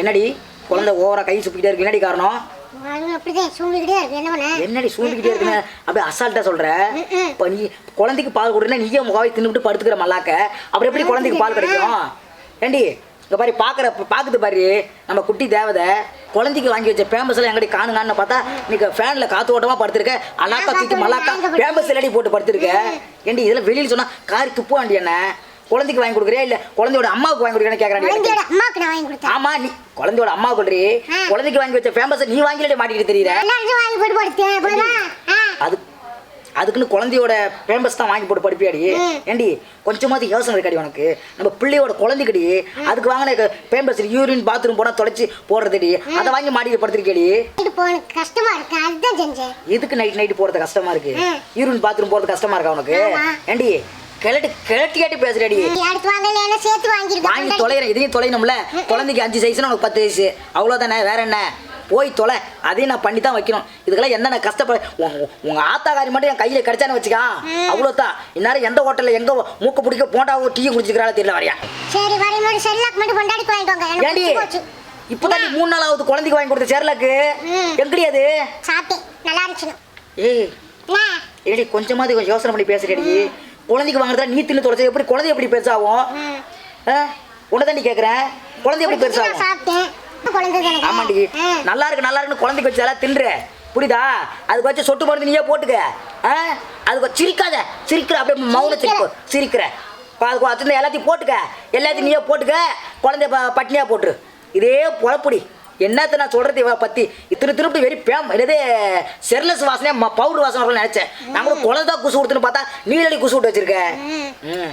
என்னடி? குழந்தை ஓவரா கை சுப்பிக்கிட்டே இருக்கு. என்னடி காரணம்? இருக்கு. என்னடி சூழ்ந்துக்கிட்டே இருக்குன்னு? அப்படியே அசால்ட்டா சொல்ற. இப்போ நீ குழந்தைக்கு பால் கொடுனா நீயே முகாவை தின்னுபிட்டு படுத்துக்கிற மல்லாக்க. அப்புறம் எப்படி குழந்தைக்கு பால் கிடைக்கும்? ஏண்டி இங்க பாரு பாக்குற பாக்குது பாரு. நம்ம குட்டி தேவதை குழந்தைக்கு வாங்கி வச்ச பேம்பஸ் எல்லாம் எங்கடி காணுங்கன்னு பார்த்தா நீங்க ஃபேன்ல காத்து ஓட்டமா படுத்திருக்க. அலாக்கா தூக்கி மல்லாக்கா பேம்பஸ் எல்லடி போட்டு படுத்திருக்க. ஏண்டி இதெல்லாம் வெளியில சொன்னா காரி துப்புவாண்டி என்ன? குழந்தைக்கு வாங்கி கொடுக்குறியா? இல்ல குழந்தையோட அம்மாவுக்கு வாங்கி கொடுக்குறேன்னு அம்மாவுக்கு நான் வாங்கி கொடுத்தேன். ஆமா நீ குழந்தையோட அம்மா கொள்றி. குழந்தைக்கு வாங்கி வச்ச ஃபேமஸ் நீ வாங்கிலே மாட்டிக்கிட்டு தெரியுற? வாங்கி போட்டு அது அதுக்குன்னு குழந்தையோட ஃபேமஸ் தான் வாங்கி போட்டு படிப்பியாடி. ஏண்டி கொஞ்சமாவது யோசனை இருக்காடி உனக்கு. நம்ம பிள்ளையோட குழந்தைக்கடி அதுக்கு வாங்கின ஃபேமஸ் யூரின் பாத்ரூம் போனா தொலைச்சி போடுறதுடி. அதை வாங்கி மாட்டிட்டு படுத்திருக்கேடி கஷ்டமா இருக்கு? அதுதான் செஞ்சேன். எதுக்கு நைட் நைட்டு போறது கஷ்டமா இருக்கு. யூரின் பாத்ரூம் போறது கஷ்டமா இருக்கா உனக்கு. ஏண்டி கிளட்டி கிளட்டி கேட்டு பேசுறடி அடுத்து வாங்கல என்ன சேர்த்து வாங்கி வாங்கிருக்கேன் தொலைகிறேன் இதையும் தொலைணும்ல குழந்தைக்கு அஞ்சு சைஸ்னா உனக்கு பத்து வயசு அவ்வளோதானே வேற என்ன? போய் தொலை. அதையும் நான் பண்ணி தான் வைக்கணும். இதுக்கெல்லாம் என்னென்ன கஷ்டப்பட உங்க ஆத்தாக்காரி மட்டும் என் கையில கிடைச்சான்னு வச்சுக்கா. அவ்வளோதான் இந்நேரம் எந்த ஹோட்டலில் எங்க மூக்க பிடிக்க போண்டாவோ டீ குடிச்சிக்கிறாளோ தெரியல வரையா. சரி வரும்போது செல்லாக் மட்டும் கொண்டாடி வாங்க. போச்சு. இப்போதான் நீ மூணு நாள் ஆகுது குழந்தைக்கு வாங்கி கொடுத்த சேரலாக்கு. எங்கடி அது? சாப்பிட்டேன். நல்லா ஏய். என்ன? ஏடி கொஞ்சமாவது கொஞ்சம் யோசனை பண்ணி பேசுறடி. குழந்தைக்கு வாங்குறதா நீ தின்னு தொலைச்சா எப்படி குழந்தை எப்படி பெருசாகும். உன்னை தான் நீ கேட்குறேன் குழந்தை எப்படி பெருசாகும்? ஆமாண்டி. நல்லா இருக்கு நல்லா இருக்குன்னு குழந்தைக்கு வச்சு எல்லாம் தின்ற புரியுதா? அதுக்கு வச்சு சொட்டு மருந்து நீயே போட்டுக்க. ஆ? அதுக்கு சிரிக்காத. சிரிக்கிற அப்படியே மௌன சிரிப்பு. சிரிக்கிற. அதுக்கு வச்சிருந்த எல்லாத்தையும் போட்டுக்க. எல்லாத்தையும் நீயே போட்டுக்க. குழந்தைய ப பட்னியாக போட்டுரு. இதே பொழப்புடி. என்னத்த நான் சொல்றது இவ பத்தி? இத்தனை திருப்பி வெறி பேம் இதே செர்லஸ் வாசனே பவுடர் வாசனை நினைச்சேன். நான் கூட குழந்தை குசு கொடுத்துன்னு பார்த்தா நீலடி குசு விட்டு வச்சிருக்க. ம். ம்.